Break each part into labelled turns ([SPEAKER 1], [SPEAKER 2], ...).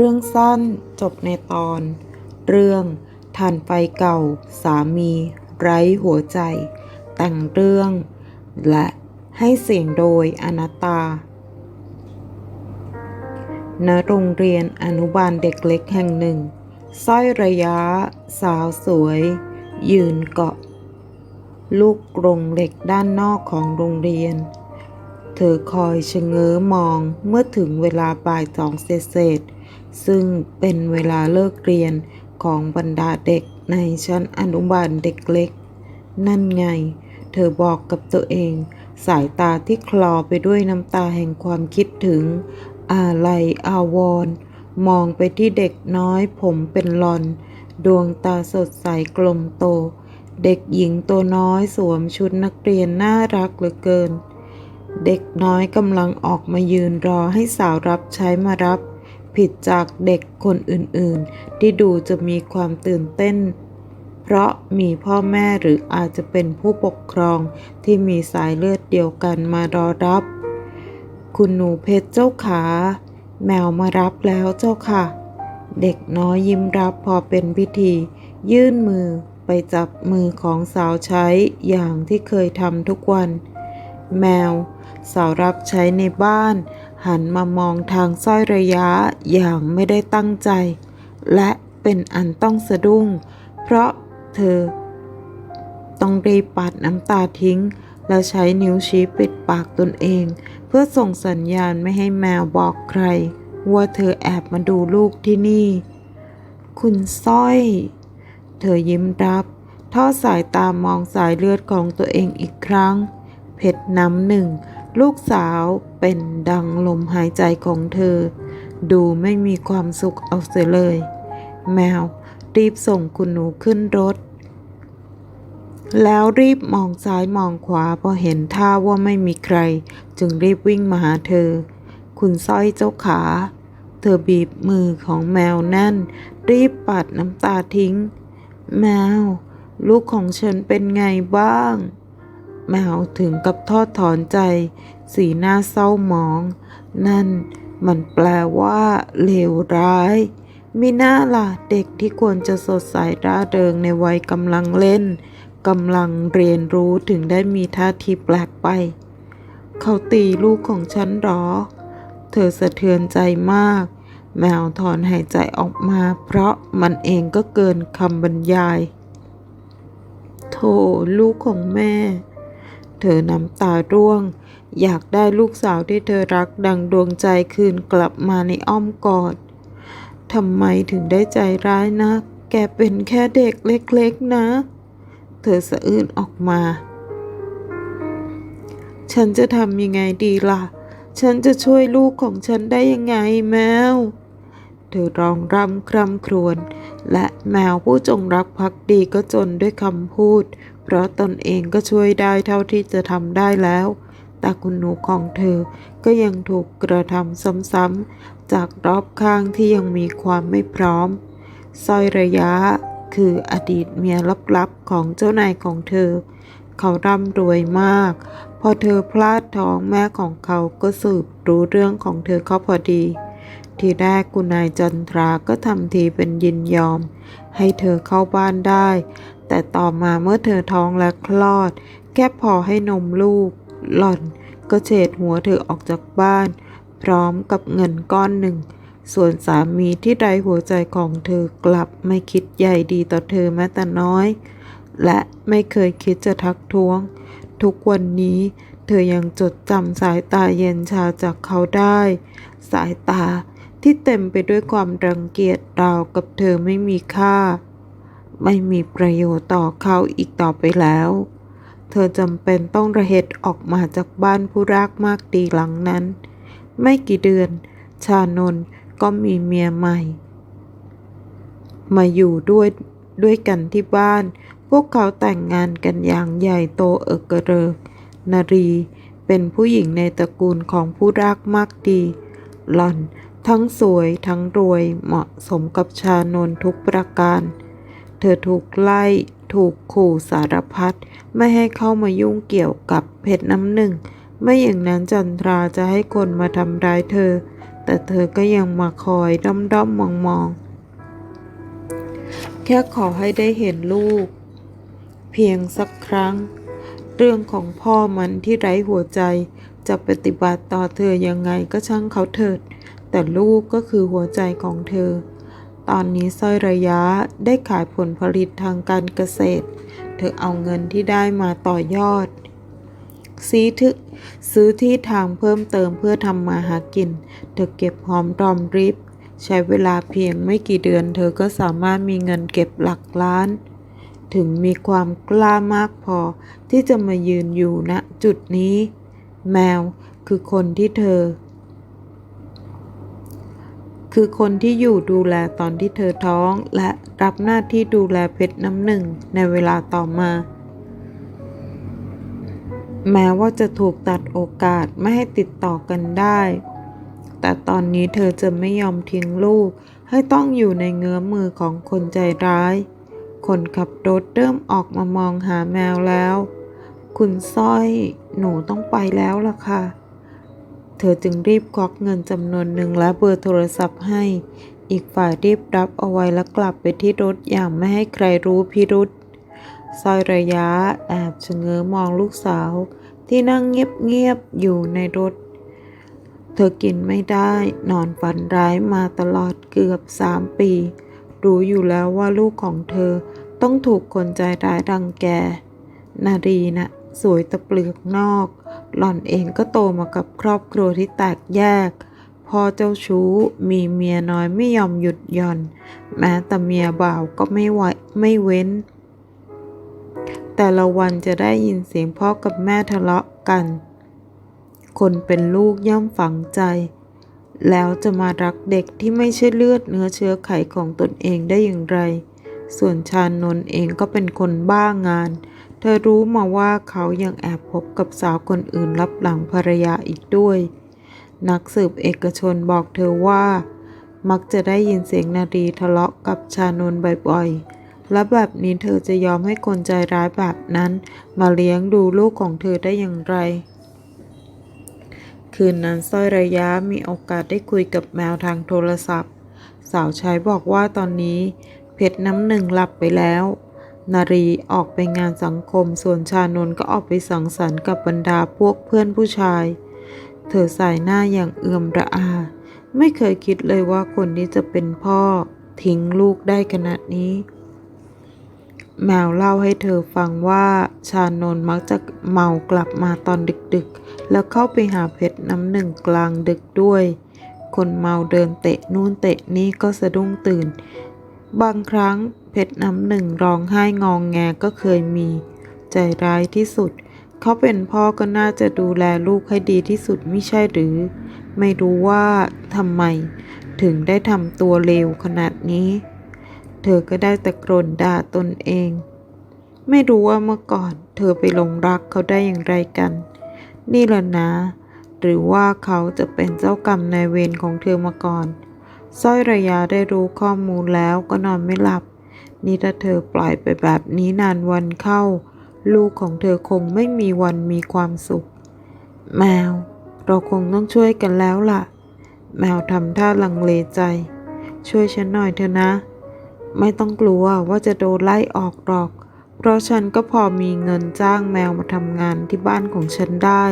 [SPEAKER 1] เรื่องสั้นจบในตอน เรื่องทานไฟเก่า สามี ไร้หัวใจ แต่งเรื่อง และให้เสียงโดยอนัตาณโรงเรียนอนุบาลเด็กเล็กแห่งหนึ่งสร้อยระยะ สาวสวย ยืนเกาะ ลูกกรงเหล็กด้านนอกของโรงเรียน เธอคอยชะเง้อมองเมื่อถึงเวลาบ่ายสองเศษ ซึ่งเป็นเวลาเลิกเรียนของบรรดาเด็กในชั้นอนุบาลเด็กเล็ก นั่นไง เธอบอกกับตัวเอง สายตาที่คลอไปด้วยน้ำตาแห่งความคิดถึง อาลัยอาวร มองไปที่เด็กน้อยผมเป็นลอน ดวงตาสดใสกลมโต เด็กหญิงตัวน้อยสวมชุดนักเรียนน่ารักเหลือเกิน เด็กน้อยกำลังออกมายืนรอให้สาวรับใช้มารับ ผิดจากเด็กคนอื่นๆ ที่ดูจะมีความตื่นเต้น เพราะมีพ่อแม่หรืออาจจะเป็นผู้ปกครองที่มีสายเลือดเดียวกันมารอรับ คุณหนูเพชรเจ้าขา แมวมารับแล้วเจ้าค่ะ เด็กน้อยยิ้มรับพอเป็นพิธี ยื่นมือไปจับมือของสาวใช้อย่างที่เคยทำทุกวัน แมว สาวรับใช้ในบ้าน หันมามองทางสร้อยระยะอย่างไม่ได้ตั้งใจ และเป็นอันต้องสะดุ้ง เพราะเธอ ต้องรีบปัดน้ำตาทิ้ง แล้วใช้นิ้วชี้ปิดปากตนเอง เพื่อส่งสัญญาณไม่ให้แมวบอกใคร ว่าเธอแอบมาดูลูกที่นี่ คุณสร้อย เธอยิ้มรับ ทอดสายตามองสายเลือดของตัวเองอีกครั้ง เพชรน้ำหนึ่ง ลูกสาว เป็นดังลมหายใจของเธอ ดูไม่มีความสุขเอาเสียเลย แมวรีบส่งคุณหนูขึ้นรถ แล้วรีบมองซ้ายมองขวาพอเห็นท่าว่าไม่มีใคร จึงรีบวิ่งมาหาเธอ คุณสร้อยเจ้าขา เธอบีบมือของแมวแน่น รีบปัดน้ำตาทิ้ง แมว ลูกของฉันเป็นไงบ้าง แมวถึงกับทอดถอนใจ สีหน้าเศร้าหมอง นั่นมันแปลว่าเลวร้ายมิน่าล่ะเด็กที่ควรจะสดใสร่าเริงในวัยกำลังเล่นกำลังเรียนรู้ถึงได้มีท่าทีแปลกไป เขาตีลูกของฉันหรอ เธอสะเทือนใจมาก แมวถอนหายใจออกมา เพราะมันเองก็เกินคำบรรยายโธ่ลูกของแม่ เธอน้ำตาร่วง อยากได้ลูกสาวที่เธอรักดังดวงใจคืนกลับมาในอ้อมกอดทำไมถึงได้ใจร้ายนะแกเป็นแค่เด็กเล็กๆนะ เธอสะอื้นออกมา ฉันจะทำยังไงดีล่ะ ฉันจะช่วยลูกของฉันได้ยังไงแมว เธอร้องรำคร่ำครวญและแมวผู้จงรักภักดีก็จนด้วยคำพูด เพราะตนเองก็ช่วยได้เท่าที่จะทำได้แล้ว แต่คุณหนูของเธอก็ยังถูกกระทำซ้ำๆจากรอบข้างที่ยังมีความไม่พร้อมสร้อยระยะคืออดีตเมียลับๆของเจ้านายของเธอ เขาร่ำรวยมาก พอเธอพลาดท้องแม่ของเขาก็สืบรู้เรื่องของเธอเขาพอดี ทีแรกคุณนายจันทราก็ทำทีเป็นยินยอม ให้เธอเข้าบ้านได้ แต่ต่อมาเมื่อเธอท้องและคลอด แค่พอให้นมลูก หล่อนก็เฉดหัวเธอออกจากบ้าน พร้อมกับเงินก้อนหนึ่ง ส่วนสามีที่ไร้หัวใจของเธอกลับไม่คิดใหญ่ดีต่อเธอแม้แต่น้อย และไม่เคยคิดจะทักท้วง ทุกวันนี้เธอยังจดจำสายตาเย็นชาจากเขาได้ สายตา ที่เต็มไปด้วยความรังเกียจราวกับเธอไม่มีค่า ไม่มีประโยชน์ต่อเขาอีกต่อไปแล้ว เธอจำเป็นต้องระเหตุออกมาจากบ้านผู้รักมากดีหลังนั้น ไม่กี่เดือน ชานนก็มีเมียใหม่ มาอยู่ด้วยด้วยกันที่บ้าน พวกเขาแต่งงานกันอย่างใหญ่โตเอกเริกนารีเป็นผู้หญิงในตระกูลของผู้รักมากดีหล่อน ทั้งสวยทั้งรวยเหมาะสมกับชานนทุกประการ เธอถูกไล่ถูกขู่สารพัดไม่ให้เข้ามายุ่งเกี่ยวกับเพชรน้ำหนึ่ง ไม่อย่างนั้นจันทราจะให้คนมาทำร้ายเธอ แต่เธอก็ยังมาคอยด้อมด้อมมองมองๆแค่ขอให้ได้เห็นลูก เพียงสักครั้ง เรื่องของพ่อมันที่ไร้หัวใจจะปฏิบัติต่อเธอยังไงก็ช่างเขาเถิด แต่ลูกก็คือหัวใจของเธอ ตอนนี้สร้อยระยะได้ขายผลผลิตทางการเกษตร เธอเอาเงินที่ได้มาต่อยอดซื้อทึซื้อที่ทางเพิ่มเติมเพื่อทำมาหากิน เธอเก็บหอมรอมริบ ใช้เวลาเพียงไม่กี่เดือน เธอก็สามารถมีเงินเก็บหลักล้าน ถึงมีความกล้ามากพอที่จะมายืนอยู่ณจุดนี้ แมวคือคนที่เธอ คือคนที่อยู่ดูแลตอนที่เธอท้อง และรับหน้าที่ดูแลเพชรน้ำหนึ่งในเวลาต่อมา แม้ว่าจะถูกตัดโอกาสไม่ให้ติดต่อกันได้ แต่ตอนนี้เธอจะไม่ยอมทิ้งลูก ให้ต้องอยู่ในเงื้อมือของคนใจร้าย คนขับรถเริ่มออกมามองหาแมวแล้ว คุณสร้อยหนูต้องไปแล้วล่ะค่ะ เธอจึงรีบควักเงินจำนวนหนึ่งและเบอร์โทรศัพท์ให้ อีกฝ่ายรีบรับเอาไว้แล้วกลับไปที่รถอย่างไม่ให้ใครรู้พิรุษสร้อยระยะแอบชะเง้อมองลูกสาว ที่นั่งเงียบๆอยู่ในรถ เธอกินไม่ได้ นอนฝันร้ายมาตลอดเกือบสามปี รู้อยู่แล้วว่าลูกของเธอต้องถูกคนใจร้ายรังแก นารีนะ่ะสวยตะเปลือกนอก หล่อนเองก็โตมากับครอบครัวที่แตกแยก พ่อเจ้าชู้มีเมียน้อยไม่ยอมหยุดย่อน แม้แต่เมียบ่าวก็ไม่ไวไม่เว้น แต่ละวันจะได้ยินเสียงพ่อกับแม่ทะเลาะกัน คนเป็นลูกย่อมฝังใจ แล้วจะมารักเด็กที่ไม่ใช่เลือดเนื้อเชื้อไขของตนเองได้อย่างไร ส่วนชานนท์เองก็เป็นคนบ้างาน เธอรู้มาว่าเขายังแอบพบกับสาวคนอื่นรับหลังภรรยาอีกด้วย นักสืบเอกชนบอกเธอว่า มักจะได้ยินเสียงนารีทะเลาะกับชานนบ่อยๆ และแบบนี้เธอจะยอมให้คนใจร้ายแบบนั้น มาเลี้ยงดูลูกของเธอได้อย่างไร คืนนั้นสร้อยระยะมีโอกาสได้คุยกับแมวทางโทรศัพท์ สาวใช้บอกว่าตอนนี้ เพชรน้ำหนึ่งหลับไปแล้ว นารีออกไปงานสังคม ส่วนชานนก็ออกไปสังสรรค์กับบรรดาพวกเพื่อนผู้ชาย เธอสายหน้าอย่างเอื่อมระอา ไม่เคยคิดเลยว่าคนนี้จะเป็นพ่อทิ้งลูกได้ขนาดนี้ แมวเล่าให้เธอฟังว่าชานนมักจะเมากลับมาตอนดึกๆ แล้วเข้าไปหาเพชรน้ำหนึ่งกลางดึกด้วย คนเมาเดินเตะนู่นเตะนี่ก็สะดุ้งตื่น บางครั้งเพชรน้ำหนึ่งร้องไห้งองแงก็เคยมี ใจร้ายที่สุด เขาเป็นพ่อก็น่าจะดูแลลูกให้ดีที่สุดไม่ใช่หรือ ไม่รู้ว่าทำไม ถึงได้ทำตัวเลวขนาดนี้ เธอก็ได้แต่กรนด่าตนเอง ไม่รู้ว่าเมื่อก่อนเธอไปหลงรักเขาได้อย่างไรกัน นี่แหละนะ หรือว่าเขาจะเป็นเจ้ากรรมนายเวรของเธอมาก่อน สร้อยระยะได้รู้ข้อมูลแล้วก็นอนไม่หลับ นี่ถ้าเธอปล่อยไปแบบนี้นานวันเข้า ลูกของเธอคงไม่มีวันมีความสุข แมว เราคงต้องช่วยกันแล้วล่ะ แมวทำท่าลังเลใจ ช่วยฉันหน่อยเถอะนะ ไม่ต้องกลัวว่าจะโดนไล่ออกหรอกเพราะฉันก็พอมีเงินจ้างแมวมาทำงานที่บ้านของฉันได้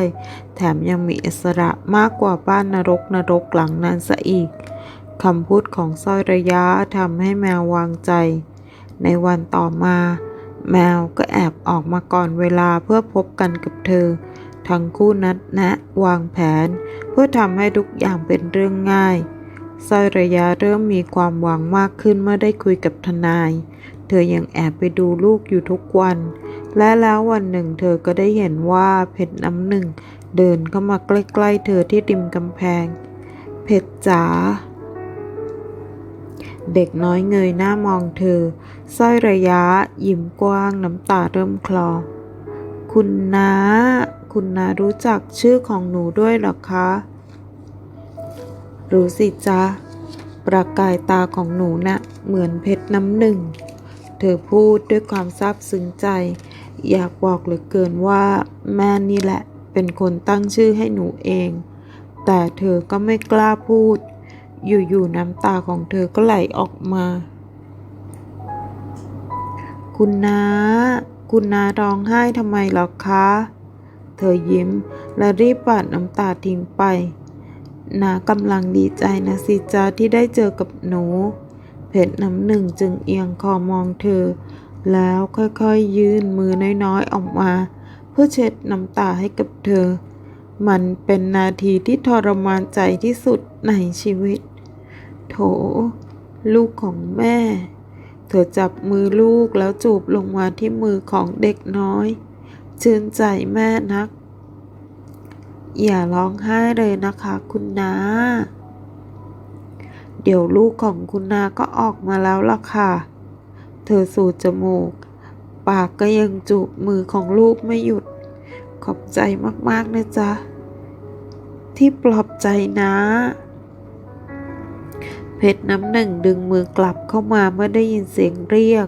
[SPEAKER 1] แถมยังมีอิสระมากกว่าบ้านนรกนรกหลังนั้นซะอีก คำพูดของสร้อยระยะทำให้แมววางใจ ในวันต่อมา แมวก็แอบออกมาก่อนเวลาเพื่อพบกันกับเธอ ทั้งคู่นัดแนะวางแผน เพื่อทำให้ทุกอย่างเป็นเรื่องง่ายสร้อยระยะเริ่มมีความหวังมากขึ้นเมื่อได้คุยกับทนาย เธอยังแอบไปดูลูกอยู่ทุกวัน และแล้ววันหนึ่งเธอก็ได้เห็นว่าเพชรน้ำหนึ่ง เดินเข้ามาใกล้ๆเธอที่ริมกำแพง เพชรจ๋า เด็กน้อยเงยหน้ามองเธอสร้อยระยะ ยิ้มกว้างน้ำตาเริ่มคลอ คุณน้าคุณน้ารู้จักชื่อของหนูด้วยหรอคะ รู้สิจ๊ะ ประกายตาของหนูนะ่ะเหมือนเพชรน้ำหนึ่ง เธอพูดด้วยความซาบซึ้งใจ อยากบอกเหลือเกินว่า แม่นี่แหละ เป็นคนตั้งชื่อให้หนูเอง แต่เธอก็ไม่กล้าพูด อยู่ๆน้ำตาของเธอก็ไหลออกมา คุณน้าคุณน้าร้องไห้ทำไมหรอคะ เธอยิ้มและรีบปาดน้ำตาทิ้งไป นากำลังดีใจนะสิจ้าที่ได้เจอกับหนู เพชรน้ำหนึ่งจึงเอียงคอมองเธอ แล้วค่อยๆยื่นมือน้อยๆออกมา เพื่อเช็ดน้ำตาให้กับเธอ มันเป็นนาทีที่ทรมานใจที่สุดในชีวิต โถ ลูกของแม่ เธอจับมือลูกแล้วจูบลงมาที่มือของเด็กน้อย ชื่นใจแม่นัก อย่าร้องไห้เลยนะคะคุณนาเดี๋ยวลูกของคุณนาก็ออกมาแล้วล่ะค่ะ เธอสูดจมูก ปากก็ยังจูบมือของลูกไม่หยุด ขอบใจมากๆนะจ๊ะ ที่ปลอบใจนะ เพชรน้ำหนึ่งดึงมือกลับเข้ามาเมื่อได้ยินเสียงเรียก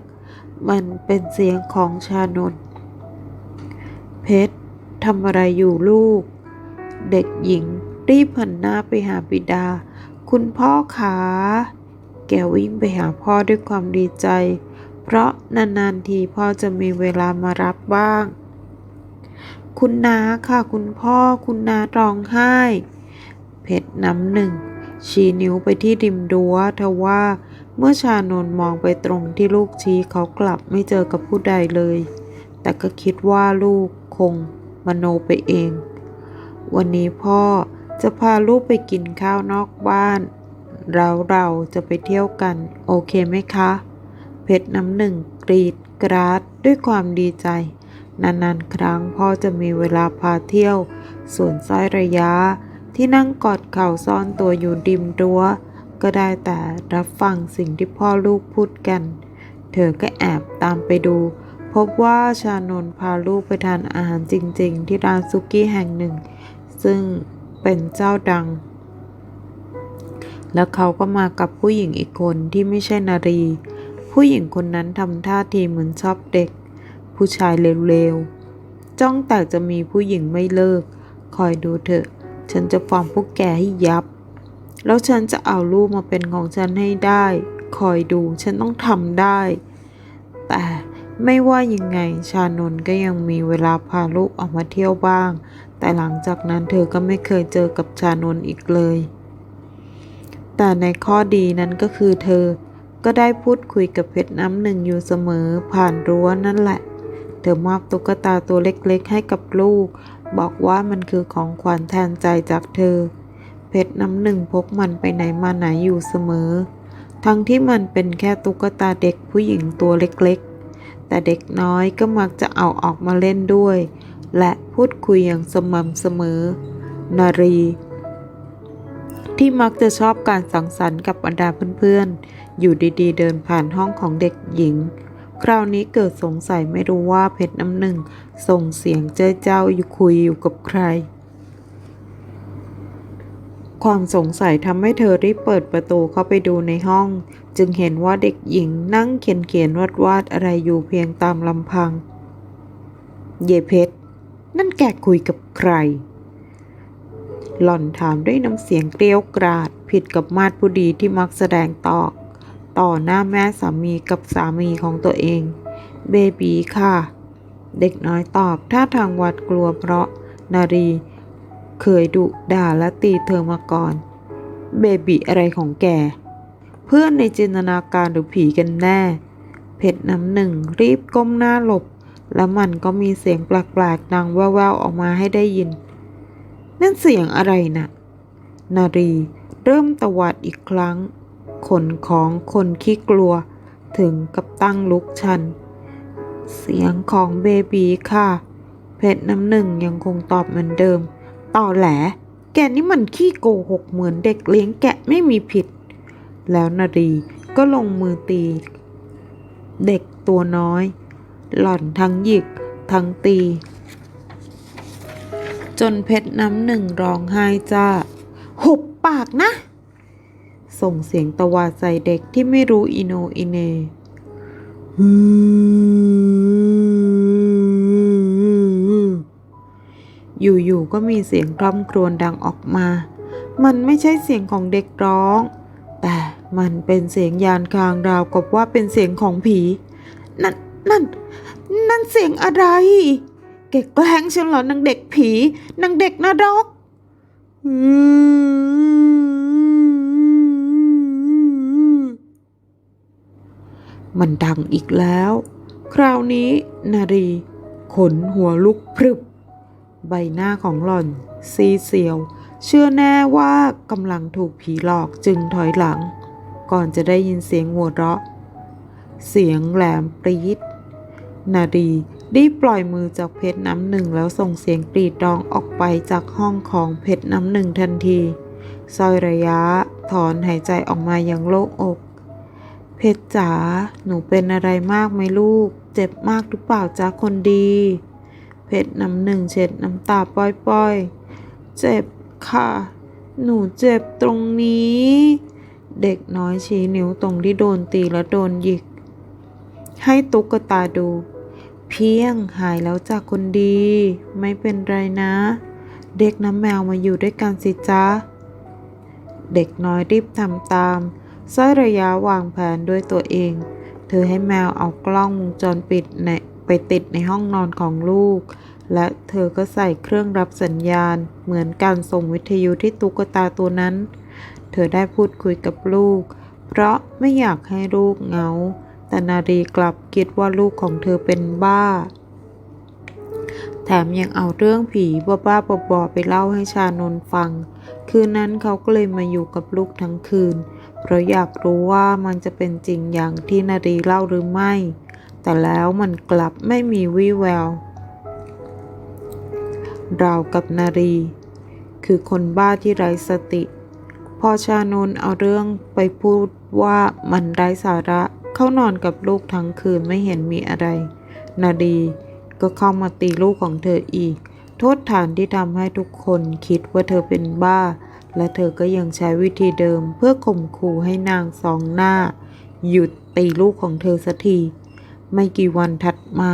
[SPEAKER 1] มันเป็นเสียงของชานนเพชรทำอะไรอยู่ลูก เด็กหญิงรีบหันหน้าไปหาบิดา คุณพ่อขา แกวิ่งไปหาพ่อด้วยความดีใจ เพราะนานๆทีพ่อจะมีเวลามารับบ้าง คุณนาค่ะคุณพ่อคุณนาร้องไห้ เพชรน้ำหนึ่ง ชี้นิ้วไปที่ริมรั้วทว่าเมื่อชานนมองไปตรงที่ลูกชี้เขากลับไม่เจอกับผู้ใดเลย แต่ก็คิดว่าลูกคงมโนไปเอง วันนี้พ่อจะพาลูกไปกินข้าวนอกบ้าน เราเราจะไปเที่ยวกัน โอเคไหมคะ เพชรน้ำหนึ่งกรีดกราดด้วยความดีใจ นานๆ ครั้งพ่อจะมีเวลาพาเที่ยวส่วนสร้อยระยะ ที่นั่งกอดเข่าซ่อนตัวอยู่ริมรั้ว ก็ได้แต่รับฟังสิ่งที่พ่อลูกพูดกัน เธอก็แอบตามไปดู พบว่าชานนพาลูกไปทานอาหารจริง ๆ ที่ร้านซุกี้แห่งหนึ่ง ซึ่งเป็นเจ้าดัง แล้วเขาก็มากับผู้หญิงอีกคนที่ไม่ใช่นารี ผู้หญิงคนนั้นทำท่าทีเหมือนชอบเด็ก ผู้ชายเร็วๆ จ้องแต่จะมีผู้หญิงไม่เลิก คอยดูเถอะ ฉันจะฟ้องพวกแกให้ยับ แล้วฉันจะเอาลูกมาเป็นของฉันให้ได้ คอยดูฉันต้องทำได้ แต่ไม่ว่ายังไงชานนก็ยังมีเวลาพาลูกออกมาเที่ยวบ้าง แต่หลังจากนั้นเธอก็ไม่เคยเจอกับชานนอีกเลย แต่ในข้อดีนั้นก็คือเธอก็ได้พูดคุยกับเพชรน้ำหนึ่งอยู่เสมอผ่านรั้วนั่นแหละ เธอมอบตุ๊กตาตัวเล็กๆ ให้กับลูก บอกว่ามันคือของขวัญแทนใจจากเธอ เพชรน้ำหนึ่งพกมันไปไหนมาไหนอยู่เสมอ ทั้งที่มันเป็นแค่ตุ๊กตาเด็กผู้หญิงตัวเล็กๆ แต่เด็กน้อยก็มักจะเอาออกมาเล่นด้วย และพูดคุยอย่างสม่ำเสมอ นารี ที่มักจะชอบการสังสรรค์กับบรรดาเพื่อนๆ อยู่ดีๆ เดินผ่านห้องของเด็กหญิง คราวนี้เกิดสงสัยไม่รู้ว่าเพชรน้ำหนึ่ง ส่งเสียงเจ้าเจ้าอยู่คุยอยู่กับใคร ความสงสัยทำให้เธอรีบเปิดประตูเข้าไปดูในห้อง จึงเห็นว่าเด็กหญิงนั่งเขียนเขียนวาดวาดอะไรอยู่เพียงตามลำพัง เยเพชร นั่นแกคุยกับใคร หล่อนถามด้วยน้ำเสียงเกลียวกราด ผิดกับมาดผู้ดีที่มักแสดงต่อ ต่อหน้าแม่สามีกับสามีของตัวเอง เบบีค่ะ เด็กน้อยตอบท่าทางหวาดกลัวเพราะนารี เคยดุด่าและตีเธอมาก่อน เบบีอะไรของแก เพื่อนในจินตนาการหรือผีกันแน่ เพชรน้ำหนึ่งรีบก้มหน้าหลบ แล้วมันก็มีเสียงแปลกๆดังแว่วๆออกมาให้ได้ยิน นั่นเสียงอะไรนะ่ะ นารีเริ่มตวาดอีกครั้ง ขนของคนขี้กลัว ถึงกับตั้งลุกชัน เสียงของเบบีค่ะ เพชรน้ำหนึ่งยังคงตอบเหมือนเดิม ต่อแหล แกนี่มันขี้โกหกเหมือนเด็กเลี้ยงแกะไม่มีผิด แล้วนารีก็ลงมือตี เด็กตัวน้อย หล่อนทั้งหยิกทั้งตี จนเพชรน้ำหนึ่งร้องไห้จ้า หุบปากนะ ส่งเสียงตะวาดใส่เด็กที่ไม่รู้อิโนอิเนอยู่ๆก็มีเสียงคร่ำครวญดังออกมา มันไม่ใช่เสียงของเด็กร้อง แต่มันเป็นเสียงยานคางราวกับว่าเป็นเสียงของผี นั่นนั่นนั่นเสียงอะไรแกแกล้งฉันเหรอนางเด็กผีนางเด็กนรกอืม มันดังอีกแล้ว คราวนี้นารี ขนหัวลุกพรึบ ใบหน้าของหล่อน ซีเซียว เชื่อแน่ว่ากำลังถูกผีหลอกจึงถอยหลัง ก่อนจะได้ยินเสียงหัวเราะ เสียงแหลมปรีดนาดีรีบปล่อยมือจากเพชรน้ำหนึ่งแล้วส่งเสียงกรีดร้องออกไปจากห้องของเพชรน้ำหนึ่งทันทีซอยระยะถอนหายใจออกมาอย่างโล่งอก เพชรจ๋า หนูเป็นอะไรมากไหมลูก เจ็บมากหรือเปล่าจ๊ะคนดี เพชรน้ำหนึ่งเช็ดน้ำตาป้อยๆ เจ็บค่ะ หนูเจ็บตรงนี้ เด็กน้อยชี้นิ้วตรงที่โดนตีและโดนหยิก ให้ตุ๊กตาดู เพียงหายแล้วจากคนดี ไม่เป็นไรนะ เด็กน้ำแมวมาอยู่ด้วยกันสิจ๊ะเด็กน้อยรีบทำตาม สร้อยระยะวางแผนด้วยตัวเอง เธอให้แมวเอากล้องวงจรปิดในไปติดในห้องนอนของลูก และเธอก็ใส่เครื่องรับสัญญาณ เหมือนการส่งวิทยุที่ตุ๊กตาตัวนั้น เธอได้พูดคุยกับลูก เพราะไม่อยากให้ลูกเหงา แต่นารีกลับคิดว่าลูกของเธอเป็นบ้า แถมยังเอาเรื่องผีบ้าๆบอๆไปเล่าให้ชานนฟัง คืนนั้นเขาก็เลยมาอยู่กับลูกทั้งคืน เพราะอยากรู้ว่ามันจะเป็นจริงอย่างที่นารีเล่าหรือไม่ แต่แล้วมันกลับไม่มีวี่แวว เรากับนารี คือคนบ้าที่ไร้สติ พอชานนเอาเรื่องไปพูดว่ามันไร้สาระเข้านอนกับลูกทั้งคืนไม่เห็นมีอะไร นาดีก็เข้ามาตีลูกของเธออีก โทษฐานที่ทำให้ทุกคนคิดว่าเธอเป็นบ้า และเธอก็ยังใช้วิธีเดิมเพื่อข่มขู่ให้นางสองหน้า หยุดตีลูกของเธอสักที ไม่กี่วันถัดมา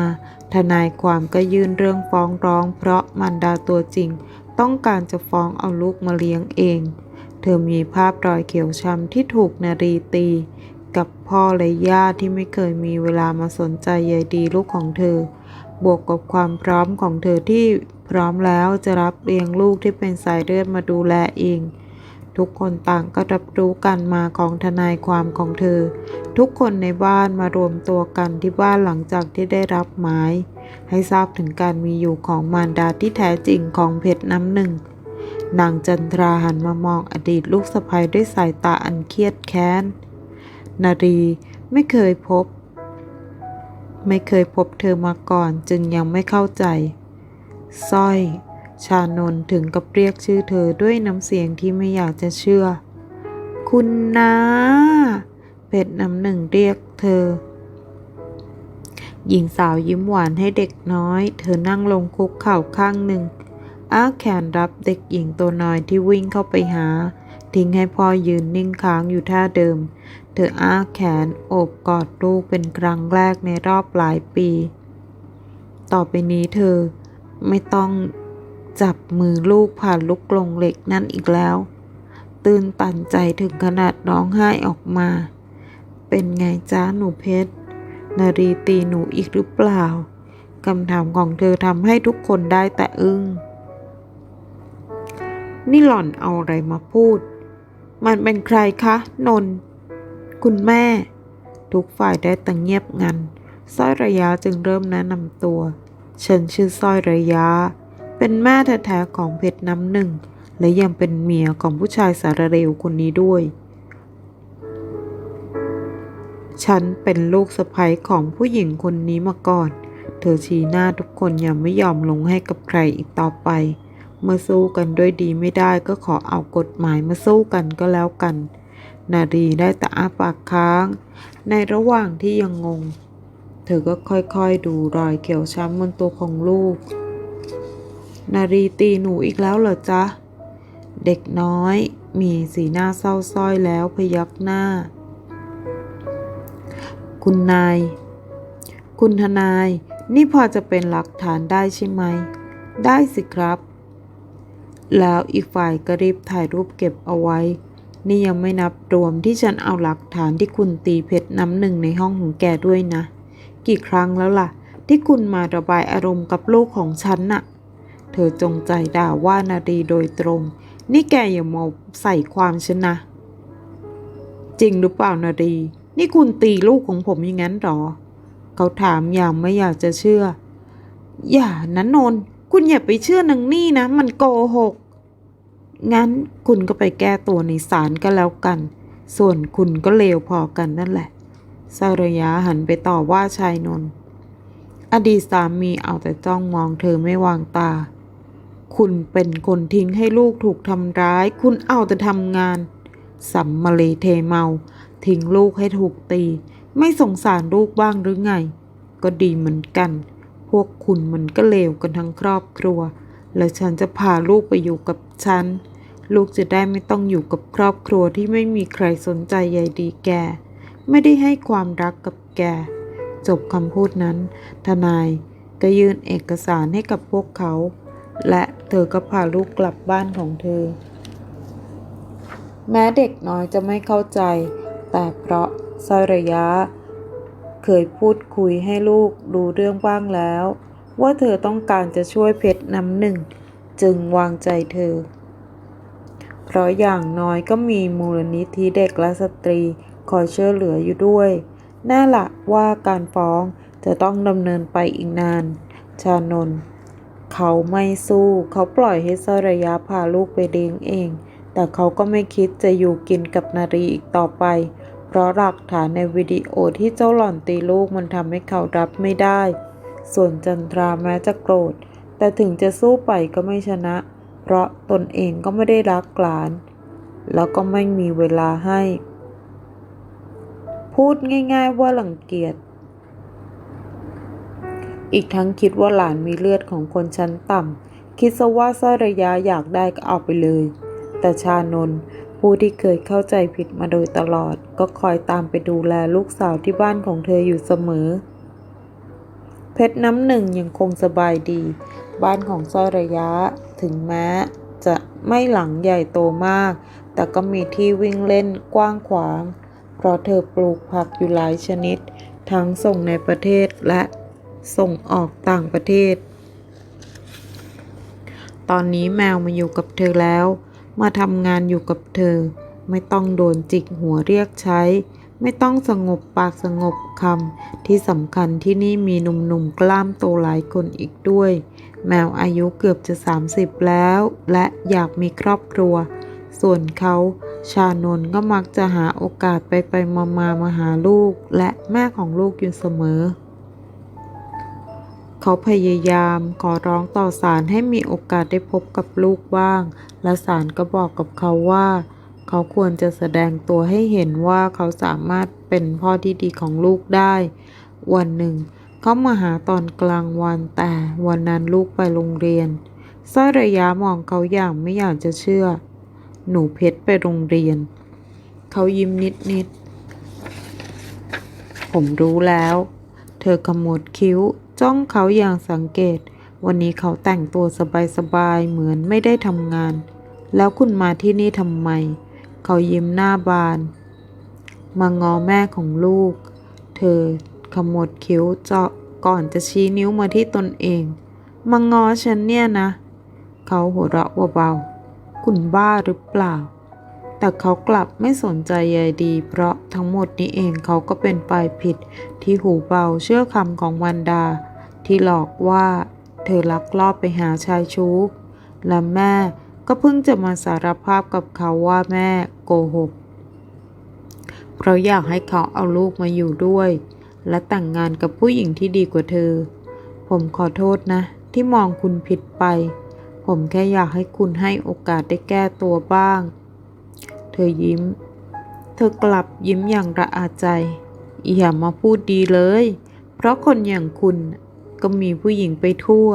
[SPEAKER 1] ทนายความก็ยื่นเรื่องฟ้องร้อง เพราะมันดาตัวจริง ต้องการจะฟ้องเอาลูกมาเลี้ยงเอง เธอมีภาพรอยเขียวช้ำที่ถูกนารีตี กับพ่อและย่าที่ไม่เคยมีเวลามาสนใจใยดีลูกของเธอบวกกับความพร้อมของเธอที่ พร้อมแล้วจะรับเลี้ยงลูกที่เป็นสายเลือดมาดูแลเอง ทุกคนต่างก็รับรู้การมาของทนายความของเธอ ทุกคนในบ้านมารวมตัวกันที่บ้านหลังจากที่ได้รับหมาย ให้ทราบถึงการมีอยู่ของมารดาที่แท้จริงของเพชรน้ำหนึ่งนางจันทราหันมามองอดีตลูกสะใภ้ด้วยสายตาอันเครียดแค้น นารีไม่เคยพบ ไม่เคยพบเธอมาก่อนจึงยังไม่เข้าใจ สร้อย ชานนถึงกับเรียกชื่อเธอด้วยน้ำเสียงที่ไม่อยากจะเชื่อ คุณนาเป็ดน้ำหนึ่งเรียกเธอ หญิงสาวยิ้มหวานให้เด็กน้อย เธอนั่งลงคุกเข่าข้างหนึ่ง อ้าแขนรับเด็กหญิงตัวน้อยที่วิ่งเข้าไปหา ทิ้งให้พ่อยืนนิ่งค้างอยู่ท่าเดิม เธออ้าแขนโอบกอดลูกเป็นครั้งแรกในรอบหลายปี ต่อไปนี้เธอ ไม่ต้องจับมือลูกผ่านลูกกลงเหล็กนั่นอีกแล้ว ตื่นตันใจถึงขนาดร้องไห้ออกมา เป็นไงจ้าหนูเพชรนารีตีหนูอีกหรือเปล่าคำถามของเธอทำให้ทุกคนได้แต่อึง้ง นี่หล่อนเอาอะไรมาพูด มันเป็นใครคะ นน คุณแม่ ทุกฝ่ายได้แต่เงียบงันสร้อยระยะจึงเริ่มแนะนำตัว ฉันชื่อสร้อยระยะ เป็นแม่แท้ๆของเพชรน้ำหนึ่ง และยังเป็นเมียของผู้ชายสารเร็วคนนี้ด้วย ฉันเป็นลูกสะใภ้ของผู้หญิงคนนี้มาก่อน เธอชี้หน้าทุกคนยังไม่ยอมลงให้กับใครอีกต่อไป เมื่อสู้กันด้วยดีไม่ได้ก็ขอเอากฎหมายมาสู้กันก็แล้วกัน นาดีได้แต่อ้าปากค้าง ในระหว่างที่ยังงง เธอก็ค่อยๆดูรอยเขียวช้ำบนตัวของลูก นารีตีหนูอีกแล้วเหรอจ๊ะ เด็กน้อยมีสีหน้าเศร้าส้อยแล้วพยักหน้า คุณนาย คุณทนาย นี่พอจะเป็นหลักฐานได้ใช่ไหม ได้สิครับ แล้วอีกฝ่ายก็รีบถ่ายรูปเก็บเอาไว้ นี่ยังไม่นับรวมที่ฉันเอาหลักฐานที่คุณตีเพชรน้ำหนึ่งในห้องของแกด้วยนะ กี่ครั้งแล้วล่ะ ที่คุณมาระบายอารมณ์กับลูกของฉันน่ะ เธอจงใจด่าว่านารีโดยตรง นี่แกอย่ามาใส่ความฉันนะ จริงหรือเปล่านารี นี่คุณตีลูกของผมอย่างนั้นหรอ เขาถามอย่างไม่อยากจะเชื่อ อย่านะนนท์คุณอย่าไปเชื่อนางนี่นะ มันโกหก งั้นคุณก็ไปแก้ตัวในศาลก็แล้วกัน ส่วนคุณก็เลวพอกันนั่นแหละ สารยาหันไปต่อว่าชายนนท์อดีตสามีเอาแต่จ้องมองเธอไม่วางตา คุณเป็นคนทิ้งให้ลูกถูกทำร้าย คุณเอาแต่ทำงาน สัมมาเลเทเมา ทิ้งลูกให้ถูกตี ไม่สงสารลูกบ้างหรือไง ก็ดีเหมือนกัน พวกคุณมันก็เลวกันทั้งครอบครัว แล้วฉันจะพาลูกไปอยู่กับฉัน ลูกจะได้ไม่ต้องอยู่กับครอบครัวที่ไม่มีใครสนใจใยดีแก ไม่ได้ให้ความรักกับแก จบคำพูดนั้น ทนายก็ยื่นเอกสารให้กับพวกเขา และเธอก็พาลูกกลับบ้านของเธอ แม้เด็กน้อยจะไม่เข้าใจ แต่เพราะสรยะยะ เคยพูดคุยให้ลูกรู้เรื่องบ้างแล้ว ว่าเธอต้องการจะช่วยเพชรน้ำหนึ่ง จึงวางใจเธอ เพราะอย่างน้อยก็มีมูลนิธิเด็กและสตรี คอยช่วยเหลืออยู่ด้วยแน่ละว่าการฟ้องจะต้องดำเนินไปอีกนาน ชานนท์เขาไม่สู้เขาปล่อยให้สรยาพาลูกไปเลี้ยงเอง แต่เขาก็ไม่คิดจะอยู่กินกับนารีอีกต่อไป เพราะหลักฐานในวิดีโอที่เจ้าหล่อนตีลูกมันทำให้เขารับไม่ได้ ส่วนจันทราแม้จะโกรธ แต่ถึงจะสู้ไปก็ไม่ชนะ เพราะตนเองก็ไม่ได้รักหลาน แล้วก็ไม่มีเวลาให้ พูดง่ายๆว่าหลังเกียจอีกทั้งคิดว่าหลานมีเลือดของคนชั้นต่ำ คิดซะว่าสร้อยระยะอยากได้ก็เอาไปเลย แต่ชานนผู้ที่เคยเข้าใจผิดมาโดยตลอด ก็คอยตามไปดูแลลูกสาวที่บ้านของเธออยู่เสมอ เพชรน้ำหนึ่งยังคงสบายดี บ้านของสร้อยระยะถึงแม้จะไม่หลังใหญ่โตมาก แต่ก็มีที่วิ่งเล่นกว้างขวาง เพราะเธอปลูกผักอยู่หลายชนิด ทั้งส่งในประเทศและส่งออกต่างประเทศ ตอนนี้แมวมาอยู่กับเธอแล้ว มาทำงานอยู่กับเธอ ไม่ต้องโดนจิกหัวเรียกใช้ ไม่ต้องสงบปากสงบคำที่สำคัญที่นี่มีหนุ่มๆกล้ามโตหลายคนอีกด้วย แมวอายุเกือบจะ 30 แล้ว และอยากมีครอบครัว ส่วนเขา ชานนก็มักจะหาโอกาสไปไปมามามาหาลูกและแม่ของลูกอยู่เสมอ เขาพยายามขอร้องต่อศาลให้มีโอกาสได้พบกับลูกบ้าง และศาลก็บอกกับเขาว่า เขาควรจะแสดงตัวให้เห็นว่าเขาสามารถเป็นพ่อที่ดีของลูกได้ วันหนึ่ง เขามาหาตอนกลางวันแต่วันนั้นลูกไปโรงเรียนสร้อยระยะมองเขาอย่างไม่อยากจะเชื่อ หนูเพชรไปโรงเรียน เขายิ้มนิดนิดๆผมรู้แล้ว เธอขมวดคิ้วจ้องเขาอย่างสังเกต วันนี้เขาแต่งตัวสบายๆเหมือนไม่ได้ทำงาน แล้วคุณมาที่นี่ทำไม เขายิ้มหน้าบาน มางอแม่ของลูก เธอขมวดคิ้วเจาะก่อนจะชี้นิ้วมาที่ตนเอง มางอฉันเนี่ยนะ เขาหัวเราะเบาๆ คุณบ้าหรือเปล่า แต่เขากลับไม่สนใจใยดี เพราะทั้งหมดนี้เองเขาก็เป็นฝ่ายผิดที่หูเบาเชื่อคำของวันดา ที่หลอกว่าเธอลักลอบไปหาชายชู้ และแม่ก็เพิ่งจะมาสารภาพกับเขาว่าแม่โกหก เพราะอยากให้เขาเอาลูกมาอยู่ด้วย และแต่งงานกับผู้หญิงที่ดีกว่าเธอ ผมขอโทษนะ ที่มองคุณผิดไป ผมแค่อยากให้คุณให้โอกาสได้แก้ตัวบ้าง เธอยิ้ม เธอกลับยิ้มอย่างระอาใจ อย่ามาพูดดีเลย เพราะคนอย่างคุณก็มีผู้หญิงไปทั่ว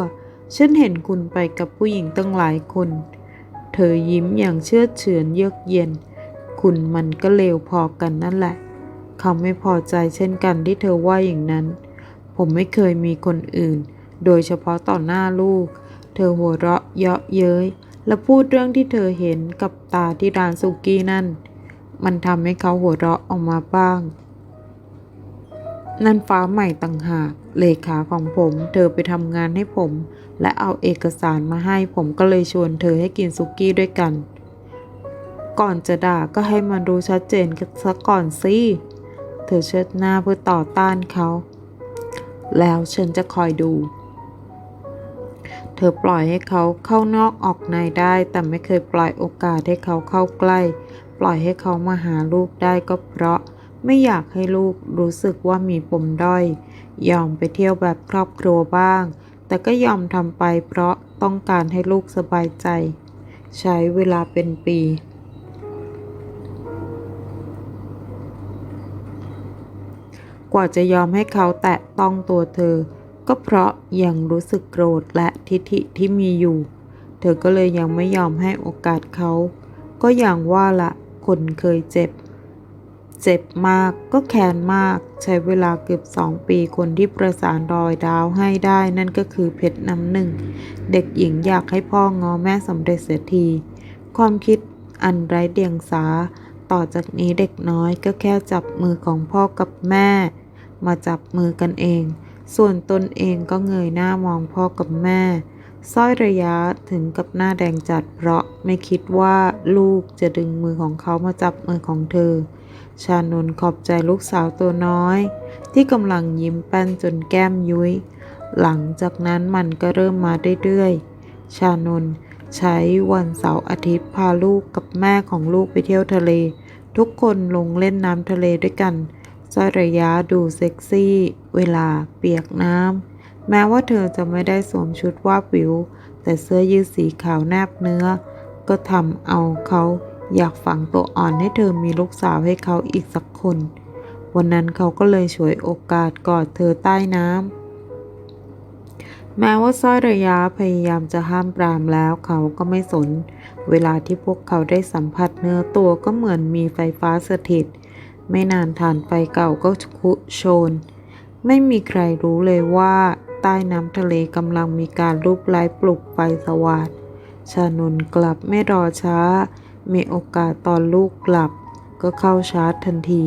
[SPEAKER 1] ฉันเห็นคุณไปกับผู้หญิงตั้งหลายคน เธอยิ้มอย่างเชื่อเฉือนเยือกเย็น คุณมันก็เลวพอกันนั่นแหละ เขาไม่พอใจเช่นกันที่เธอว่าอย่างนั้น ผมไม่เคยมีคนอื่น โดยเฉพาะต่อหน้าลูก อหัวเราะเยาะเย้ยและพูดเรื่องที่เธอเห็นกับตาที่ร้านสุกี้นั่น มันทำให้เขาหัวเราะออกมาบ้าง นั่นฟ้าใหม่ต่างหากเลขาของผม เธอไปทำงานให้ผม และเอาเอกสารมาให้ผมก็เลยชวนเธอให้กินสุกี้ด้วยกัน ก่อนจะด่าก็ให้มันรู้ชัดเจนกันซะก่อนสิ เธอเชิดหน้าเพื่อต่อต้านเขา แล้วฉันจะคอยดู เธอปล่อยให้เขาเข้านอกออกในได้ แต่ไม่เคยปล่อยโอกาสให้เขาเข้าใกล้ ปล่อยให้เขามาหาลูกได้ก็เพราะ ไม่อยากให้ลูกรู้สึกว่ามีปมด้อย ยอมไปเที่ยวแบบครอบครัวบ้าง แต่ก็ยอมทำไปเพราะต้องการให้ลูกสบายใจ ใช้เวลาเป็นปีกว่าจะยอมให้เขาแตะต้องตัวเธอ ก็เพราะยังรู้สึกโกรธและทิฐิที่มีอยู่ เธอก็เลยยังไม่ยอมให้โอกาสเขา ก็อย่างว่าละคนเคยเจ็บ เจ็บมากก็แค้นมาก ใช้เวลาเกือบสองปีคนที่ประสานรอยดาวให้ได้นั่นก็คือเพชรน้ำหนึ่ง เด็กหญิงอยากให้พ่องอแม่สำเร็จเสียที ความคิดอันไร้เดียงสา ต่อจากนี้เด็กน้อยก็แค่จับมือของพ่อกับแม่ มาจับมือกันเอง ส่วนตนเองก็เงยหน้ามองพ่อกับแม่สร้อยระยะถึงกับหน้าแดงจัดเพราะไม่คิดว่าลูกจะดึงมือของเขามาจับมือของเธอ ชานนขอบใจลูกสาวตัวน้อย ที่กำลังยิ้มแป้นจนแก้มยุ้ย หลังจากนั้นมันก็เริ่มมาเรื่อยๆ ชานนใช้วันเสาร์อาทิตย์พาลูกกับแม่ของลูกไปเที่ยวทะเล ทุกคนลงเล่นน้ำทะเลด้วยกัน สร้อยระยะดูเซ็กซี่ เวลาเปียกน้ำ แม้ว่าเธอจะไม่ได้สวมชุดวาบวิว แต่เสื้อยืดสีขาวแนบเนื้อ ก็ทำเอาเขาอยากฝังตัวอ่อนให้เธอมีลูกสาวให้เขาอีกสักคน วันนั้นเขาก็เลยฉวยโอกาสกอดเธอใต้น้ำ แม้ว่าสร้อยระยะพยายามจะห้ามปรามแล้วเขาก็ไม่สน เวลาที่พวกเขาได้สัมผัสเนื้อตัวก็เหมือนมีไฟฟ้าสถิต ไม่นานฐานไฟเก่าก็คุโชน ไม่มีใครรู้เลยว่าใต้น้ำทะเลกำลังมีการรูปไล้ปลุกไฟสวัสดชานนกลับไม่รอช้า มีโอกาสตอนลูกกลับ ก็เข้าชาร์จทันที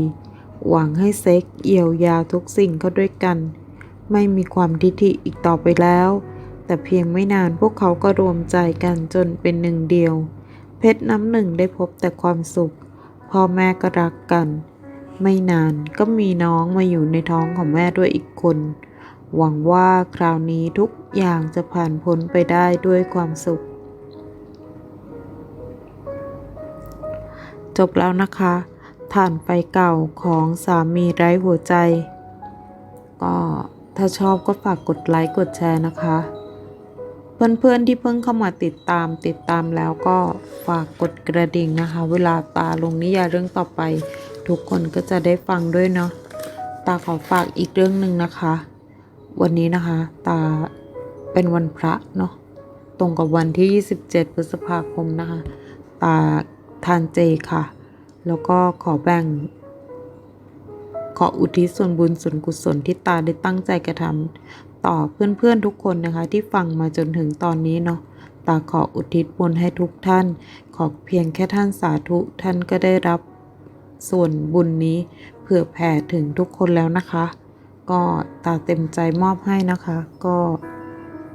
[SPEAKER 1] หวังให้เซ็กเยียวยาทุกสิ่งเขาด้วยกัน ไม่มีความทิฐิอีกต่อไปแล้ว แต่เพียงไม่นานพวกเขาก็รวมใจกันจนเป็นหนึ่งเดียว เพชรน้ำหนึ่งได้พบแต่ความสุข พ่อแม่ก็รักกัน ไม่นานก็มีน้องมาอยู่ในท้องของแม่ด้วยอีกคน หวังว่าคราวนี้ทุกอย่างจะผ่านพ้นไปได้ด้วยความสุข จบแล้วนะคะฐานไฟเก่าของสามีไร้หัวใจ ก็ถ้าชอบก็ฝากกดไลค์กดแชร์นะคะ เพื่อนๆที่เพิ่งเข้ามาติดตามติดตามแล้วก็ฝากกดกระดิ่งนะคะ เวลาตาลงนิยายเรื่องต่อไป ทุกคนก็จะได้ฟังด้วยเนาะตาขอฝากอีกเรื่องหนึ่งนะคะ วันนี้นะคะ ตาเป็นวันพระเนาะตรงกับวันที่ 27 พฤษภาคมนะคะ ตาทานเจค่ะ แล้วก็ขอแบ่ง ขออุทิศส่วนบุญส่วนกุศลที่ตาได้ตั้งใจกระทำต่อเพื่อนๆทุกคนนะคะ ที่ฟังมาจนถึงตอนนี้เนาะตาขออุทิศบุญให้ทุกท่าน ขอเพียงแค่ท่านสาธุท่านก็ได้รับ ส่วนบุญนี้เผื่อแผ่ถึงทุกคนแล้วนะคะ ก็ตาเต็มใจมอบให้นะคะ ก็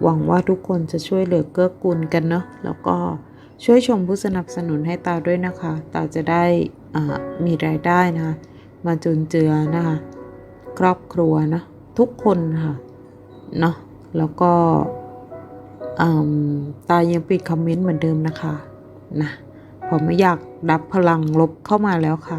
[SPEAKER 1] หวังว่าทุกคนจะช่วยเหลือเกื้อกูลกันเนาะแล้วก็ช่วยชมผู้สนับสนุนให้ตาด้วยนะคะ ตาจะได้มีรายได้นะคะมาจุนเจือนะคะ ครอบครัวนะทุกคนค่ะเนาะแล้วก็ตายังปิดคอมเมนต์เหมือนเดิมนะคะนะผมไม่อยากรับพลังลบเข้ามาแล้วค่ะ